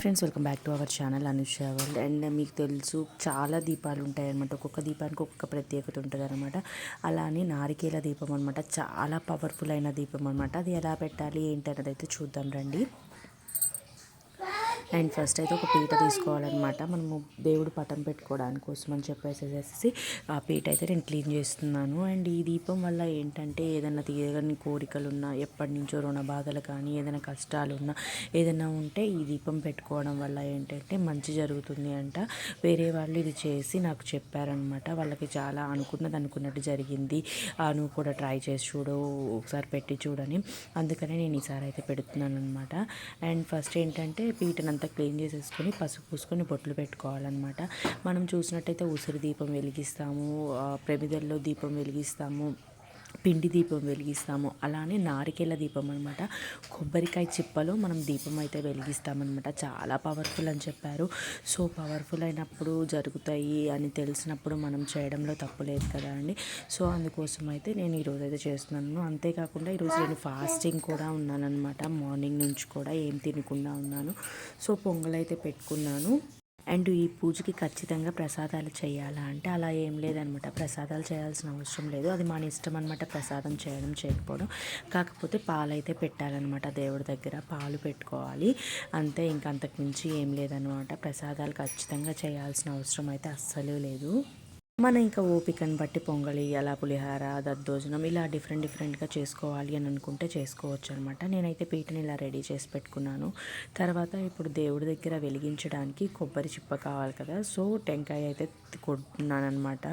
Friends welcome back to our channel Anusha world and మీకు తెలుసు చాలా దీపాలు ఉంటాయి అనమాట ఒక్కొక్క దీపానికి ఒక్కొక్క ప్రత్యేకత ఉంటుంది అనమాట అలానే నారికేల దీపం అనమాట చాలా పవర్ఫుల్ అయిన దీపం అనమాట అది ఎలా పెట్టాలి ఏంటి అనేది అయితే చూద్దాం రండి. అండ్ ఫస్ట్ అయితే ఒక పీట తీసుకోవాలన్నమాట. మనము దేవుడు పటం పెట్టుకోవడానికి కోసం అని చెప్పేసేసి ఆ పీట అయితే నేను క్లీన్ చేస్తున్నాను. అండ్ ఈ దీపం వల్ల ఏంటంటే ఏదైనా తీయని కోరికలు ఉన్నా ఎప్పటి నుంచో రుణ బాధలు కానీ ఏదైనా కష్టాలు ఉన్నా ఏదైనా ఉంటే ఈ దీపం పెట్టుకోవడం వల్ల ఏంటంటే మంచి జరుగుతుంది అంట. వేరే వాళ్ళు ఇది చేసి నాకు చెప్పారనమాట వాళ్ళకి చాలా అనుకున్నది అనుకున్నట్టు జరిగింది. నువ్వు కూడా ట్రై చేసి చూడు ఒకసారి పెట్టి చూడని. అందుకనే నేను ఈసారి అయితే పెడుతున్నాను అనమాట అండ్ ఫస్ట్ ఏంటంటే పీటను అంతా క్లీన్ చేసేసుకొని పసుపు పూసుకొని బొట్లు పెట్టుకోవాలన్నమాట. మనం చూసినట్టయితే ఉసిరి దీపం వెలిగిస్తాము ప్రమిదల్లో దీపం వెలిగిస్తాము. పిండి దీపం వెలిగిస్తాము. అలానే నారికేల దీపం అనమాట కొబ్బరికాయ చిప్పలో మనం దీపం అయితే వెలిగిస్తామన్నమాట. చాలా పవర్ఫుల్ అని చెప్పారు. సో పవర్ఫుల్ అయినప్పుడు జరుగుతాయి అని తెలిసినప్పుడు మనం చేయడంలో తప్పు లేదు కదా అండి. సో అందుకోసం అయితే నేను ఈరోజు అయితే చేస్తున్నాను. అంతేకాకుండా ఈరోజు నేను ఫాస్టింగ్ కూడా ఉన్నానన్నమాట. మార్నింగ్ నుంచి కూడా ఏం తినకుండా ఉన్నాను. సో పొంగల్ అయితే పెట్టుకున్నాను. అండ్ ఈ పూజకి ఖచ్చితంగా ప్రసాదాలు చేయాలా అంటే అలా ఏం లేదనమాట. ప్రసాదాలు చేయాల్సిన అవసరం లేదు. అది మన ఇష్టం అనమాట ప్రసాదం చేయడం చేయకపోవడం. కాకపోతే పాలు అయితే పెట్టాలన్నమాట దేవుడి దగ్గర. పాలు పెట్టుకోవాలి. అంతే ఇంక అంతకుమించి ఏం లేదనమాట ప్రసాదాలు ఖచ్చితంగా చేయాల్సిన అవసరం అయితే అస్సలు లేదు. మన ఇంకా ఓపికను బట్టి పొంగలి అలా పులిహార దద్దోజనం ఇలా డిఫరెంట్ డిఫరెంట్గా చేసుకోవాలి అని అనుకుంటే చేసుకోవచ్చు అనమాట నేనైతే పీటని ఇలా రెడీ చేసి పెట్టుకున్నాను. తర్వాత ఇప్పుడు దేవుడి దగ్గర వెలిగించడానికి కొబ్బరి చిప్ప కావాలి కదా. సో టెంకాయ అయితే కొడుతున్నాను అనమాట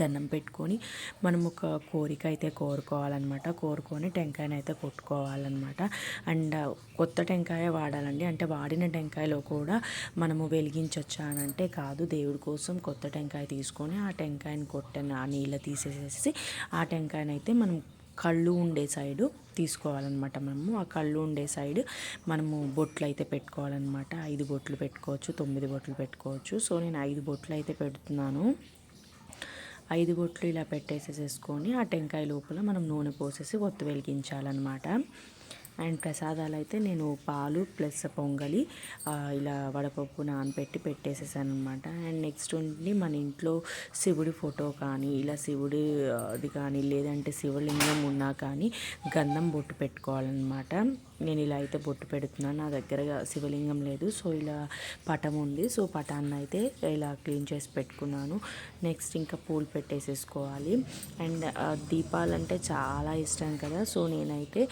దండం పెట్టుకొని మనం ఒక కోరిక అయితే కోరుకోవాలన్నమాట. కోరుకొని టెంకాయని అయితే కొట్టుకోవాలన్నమాట. అండ్ కొత్త టెంకాయ వాడాలండి. అంటే వాడిన టెంకాయలో కూడా మనము వెలిగించవచ్చా అని అంటే కాదు. దేవుడి కోసం కొత్త టెంకాయ తీసుకొని ఆ టెంకాయని కొట్టని ఆ నీళ్ళ తీసేసేసి ఆ టెంకాయని అయితే మనం కళ్ళు ఉండే సైడు తీసుకోవాలన్నమాట మనము. ఆ కళ్ళు ఉండే సైడ్ మనము బొట్లు అయితే పెట్టుకోవాలన్నమాట. ఐదు బొట్లు పెట్టుకోవచ్చు తొమ్మిది బొట్లు పెట్టుకోవచ్చు. సో నేను ఐదు బొట్లు అయితే పెడుతున్నాను. ఐదు బొట్లు ఇలా పెట్టేసేసుకొని ఆ టెంకాయ లోపల మనం నూనె పోసేసి ఒత్తు వెలిగించాలన్నమాట. అండ్ ప్రసాదాలు అయితే నేను పాలు ప్లస్ పొంగలి ఇలా వడపప్పు నానబెట్టి పెట్టేసేసాను అనమాట అండ్ నెక్స్ట్ ఉండి మన ఇంట్లో శివుడి ఫోటో కానీ ఇలా శివుడి అది కానీ లేదంటే శివలింగం ఉన్నా కానీ గంధం బొట్టు పెట్టుకోవాలన్నమాట. నేను ఇలా అయితే బొట్టు పెడుతున్నాను. నా దగ్గర శివలింగం లేదు. సో ఇలా పటం ఉంది. సో పటాన్ని అయితే ఇలా క్లీన్ చేసి పెట్టుకున్నాను. నెక్స్ట్ ఇంకా పూలు పెట్టేసేసుకోవాలి. అండ్ దీపాలంటే చాలా ఇష్టం కదా. సో నేనైతే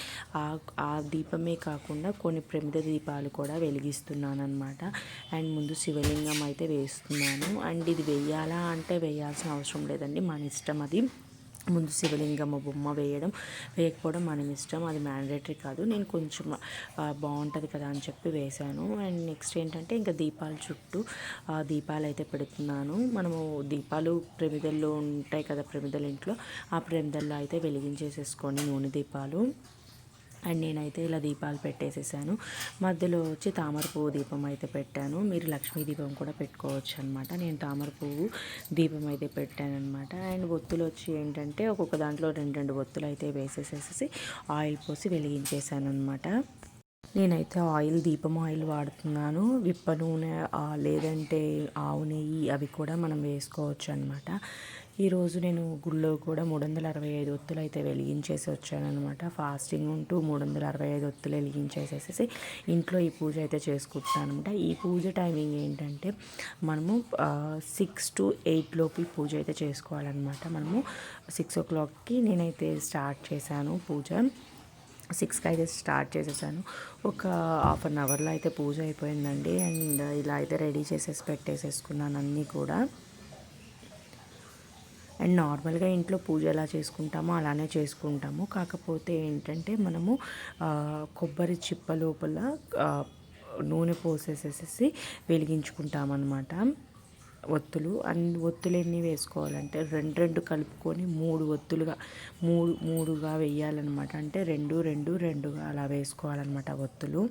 ఆ దీపమే కాకుండా కొన్ని ప్రమిద దీపాలు కూడా వెలిగిస్తున్నాను అనమాట అండ్ ముందు శివలింగం అయితే వేస్తున్నాను. అండ్ ఇది వెయ్యాలా అంటే వేయాల్సిన అవసరం లేదండి. మన ఇష్టం అది. ముందు శివలింగం బొమ్మ వేయడం వేయకపోవడం మనం ఇష్టం. అది మ్యాండేటరీ కాదు. నేను కొంచెం బాగుంటుంది కదా అని చెప్పి వేశాను. అండ్ నెక్స్ట్ ఏంటంటే ఇంకా దీపాల చుట్టూ దీపాలు అయితే పెడుతున్నాను. మనము దీపాలు ప్రమిదల్లో ఉంటాయి కదా ప్రమిదల ఇంట్లో. ఆ ప్రమిదల్లో అయితే వెలిగించేసేసుకొని నూనె దీపాలు. అండ్ నేనైతే ఇలా దీపాలు పెట్టేసేసాను. మధ్యలో వచ్చి తామర పువ్వు దీపం అయితే పెట్టాను. మీరు లక్ష్మీ దీపం కూడా పెట్టుకోవచ్చు అనమాట నేను తామర పువ్వు దీపం అయితే పెట్టాను అనమాట అండ్ ఒత్తులు వచ్చి ఏంటంటే ఒక్కొక్క దాంట్లో రెండు రెండు ఒత్తులు అయితే వేసేసేసి ఆయిల్ పోసి వెలిగించేసాను అనమాట నేనైతే ఆయిల్ దీపం ఆయిల్ వాడుతున్నాను. విప్ప నూనె లేదంటే ఆవు నెయ్యి అవి కూడా మనం వేసుకోవచ్చు అనమాట ఈరోజు నేను గుళ్ళో కూడా మూడు వందల అరవై ఐదు ఒత్తులు అయితే వెలిగించేసి వచ్చానమాట ఫాస్టింగ్ ఉంటూ మూడు వందల అరవై ఐదు ఒత్తులు వెలిగించేసేసి ఇంట్లో ఈ పూజ అయితే చేసుకుంటున్నాను అనమాట ఈ పూజ టైమింగ్ ఏంటంటే మనము సిక్స్ టు ఎయిట్ లోపు పూజ అయితే చేసుకోవాలన్నమాట. మనము సిక్స్ ఓ క్లాక్కి నేనైతే స్టార్ట్ చేశాను పూజ. సిక్స్కి అయితే స్టార్ట్ చేసేసాను. ఒక హాఫ్ అన్ అవర్లో అయితే పూజ అయిపోయిందండి. అండ్ ఇలా అయితే రెడీ చేసేసి పెట్టేసేసుకున్నాను అన్నీ కూడా. అండ్ నార్మల్గా ఇంట్లో పూజ ఎలా చేసుకుంటామో అలానే చేసుకుంటాము. కాకపోతే ఏంటంటే మనము కొబ్బరి చిప్ప లోపల నూనె పోసేసేసి వెలిగించుకుంటామన్నమాట. ఒత్తులు అండ్ ఒత్తులు ఎన్ని వేసుకోవాలంటే రెండు రెండు కలుపుకొని మూడు ఒత్తులుగా మూడు మూడుగా వేయాలన్నమాట. అంటే రెండు రెండు రెండుగా అలా వేసుకోవాలన్నమాట ఒత్తులు.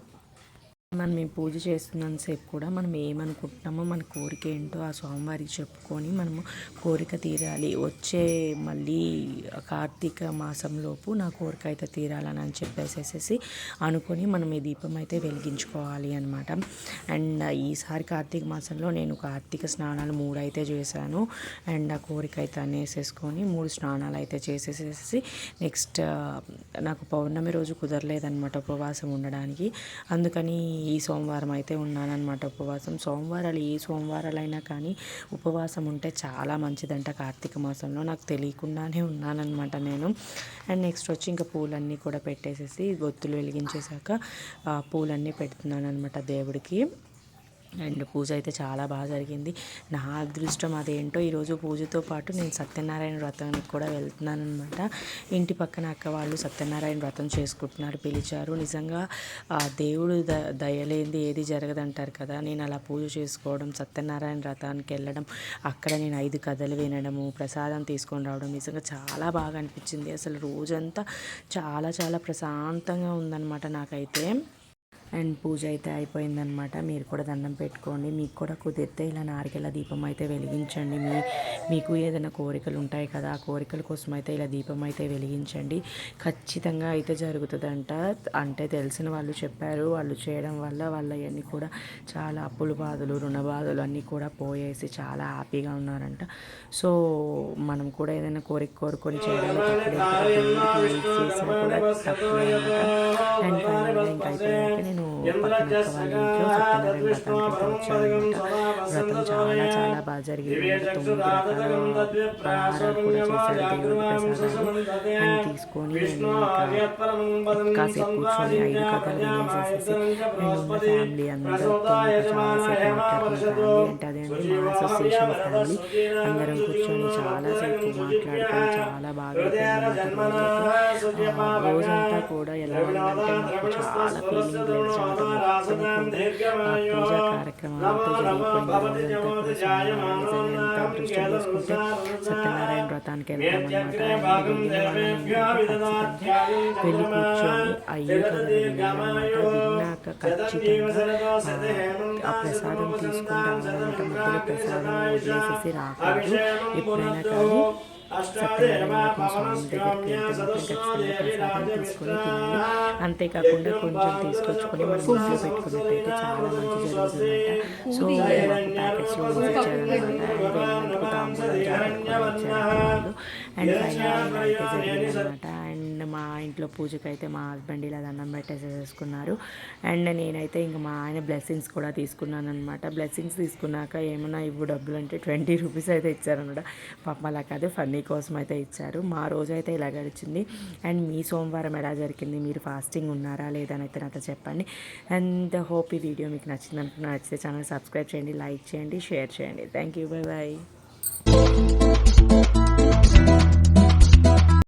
మనం ఈ పూజ చేస్తున్నంతసేపు కూడా మనం ఏమనుకుంటున్నామో మన కోరిక ఏంటో ఆ స్వామివారికి చెప్పుకొని మనము కోరిక తీరాలి. వచ్చే మళ్ళీ కార్తీక మాసంలోపు నా కోరిక అయితే తీరాలని అని చెప్పేసేసి అనుకొని మనం ఈ దీపం అయితే వెలిగించుకోవాలి అనమాట అండ్ ఈసారి కార్తీక మాసంలో నేను కార్తీక స్నానాలు మూడు అయితే చేశాను. అండ్ ఆ కోరిక అయితే అనేసేసుకొని మూడు స్నానాలు అయితే చేసేసేసి నెక్స్ట్ నాకు పౌర్ణమి రోజు కుదరలేదనమాట ఉపవాసం ఉండడానికి. అందుకని ఈ సోమవారం అయితే ఉన్నానన్నమాట ఉపవాసం. సోమవారాలు ఏ సోమవారాలైనా కానీ ఉపవాసం ఉంటే చాలా మంచిదంట కార్తీక మాసంలో. నాకు తెలియకుండానే ఉన్నానన్నమాట నేను. అండ్ నెక్స్ట్ వచ్చి ఇంకా పూలన్నీ కూడా పెట్టేసేసి ఒత్తులు వెలిగించేశాక పూలన్నీ పెడుతున్నాను అనమాట దేవుడికి. అండ్ పూజ అయితే చాలా బాగా జరిగింది. నా అదృష్టం అదేంటో ఈరోజు పూజతో పాటు నేను సత్యనారాయణ వ్రతానికి కూడా వెళ్తున్నాను అనమాట ఇంటి పక్కన అక్క వాళ్ళు సత్యనారాయణ వ్రతం చేసుకుంటున్నారు పిలిచారు. నిజంగా ఆ దేవుడు ద దయలేంది ఏది జరగదంటారు కదా. నేను అలా పూజ చేసుకోవడం సత్యనారాయణ వ్రతానికి వెళ్ళడం అక్కడ నేను ఐదు కథలు వినడము ప్రసాదం తీసుకొని రావడం నిజంగా చాలా బాగా అనిపించింది. అసలు రోజంతా చాలా చాలా ప్రశాంతంగా ఉందన్నమాట నాకైతే. అండ్ పూజ అయితే అయిపోయిందనమాట మీరు కూడా దండం పెట్టుకోండి. మీకు కూడా కుదిరితే ఇలా నారికెల దీపం అయితే వెలిగించండి. మీ మీకు ఏదైనా కోరికలు ఉంటాయి కదా ఆ కోరికల కోసం అయితే ఇలా దీపం అయితే వెలిగించండి. ఖచ్చితంగా అయితే జరుగుతుందంట. అంటే తెలిసిన వాళ్ళు చెప్పారు. వాళ్ళు చేయడం వల్ల వాళ్ళ అవన్నీ కూడా చాలా అప్పుల బాధలు రుణ బాధలు అన్నీ కూడా పోయేసి చాలా హ్యాపీగా ఉన్నారంట. సో మనం కూడా ఏదైనా కోరిక కోరుకొని చేయడానికి అండ్ ఫైనల్గా ఇంకా అయిపోయాక నేను వ్రతం చాలా చాలా బాగా జరిగింది. తొమ్మిది రకాల పలహారాలు కూడా చేశారు దేవుడి ప్రసాదాలు అని తీసుకొని నేను కాసేపు కూర్చొని ఐదు కథలు వినేసేసి నేను ఉన్న ఫ్యామిలీ అందరితో చాలాసేపు మాట్లాడుకున్న ఫ్యామిలీ అంటే అదేంటి మా అసోసియేషన్ ఫ్యామిలీ అందరం కూర్చొని చాలాసేపు మాట్లాడుకొని చాలా బాగా అయిపోయింది రోజంతా కూడా ఎలా ఉందంటే చాలా ఫీలింగ్ చేసుకుంటే సత్యనారాయణ వ్రతానికి వెళ్తామన్నమాట వెళ్ళి కూర్చొని విన్నాక ఖచ్చితంగా ఆ ప్రసాదం తీసుకుంటే అన్నమాట మధ్యలో ప్రసాదం వదిలేసేసి రాకూడదు ఎప్పుడైనా కానీ అంతేకాకుండా కొంచెం తీసుకొచ్చుకొని మనం ఇంట్లో పెట్టుకున్నట్టయితే చాలా మంచి జరుగుతుందంట. సో మాకు ప్యాకెట్స్లో అండ్ తాంబూలం ఫైనల్ అయితే జరిగిందనమాట మా ఇంట్లో పూజకి అయితే మా హస్బెండ్ ఇలా దండం పెట్టేసేసుకున్నారు. అండ్ నేనైతే ఇంకా మా ఆయన బ్లెస్సింగ్స్ కూడా తీసుకున్నాను అనమాట బ్లెస్సింగ్స్ తీసుకున్నాక ఏమైనా ఇవ్వు డబ్బులు అంటే ట్వంటీ రూపీస్ అయితే ఇచ్చారనమాట పాప అలా కాదు ఫన్నీ కోసం అయితే ఇచ్చారు. మా రోజు అయితే ఇలా గడిచింది. అండ్ మీ సోమవారం ఎలా జరిగింది? మీరు ఫాస్టింగ్ ఉన్నారా? లేదని అయితే నాతో చెప్పండి. అండ్ హోప్ ఈ వీడియో మీకు నచ్చింది అనుకున్నా నచ్చితే ఛానల్ సబ్స్క్రైబ్ చేయండి లైక్ చేయండి షేర్ చేయండి. Thank you bye bye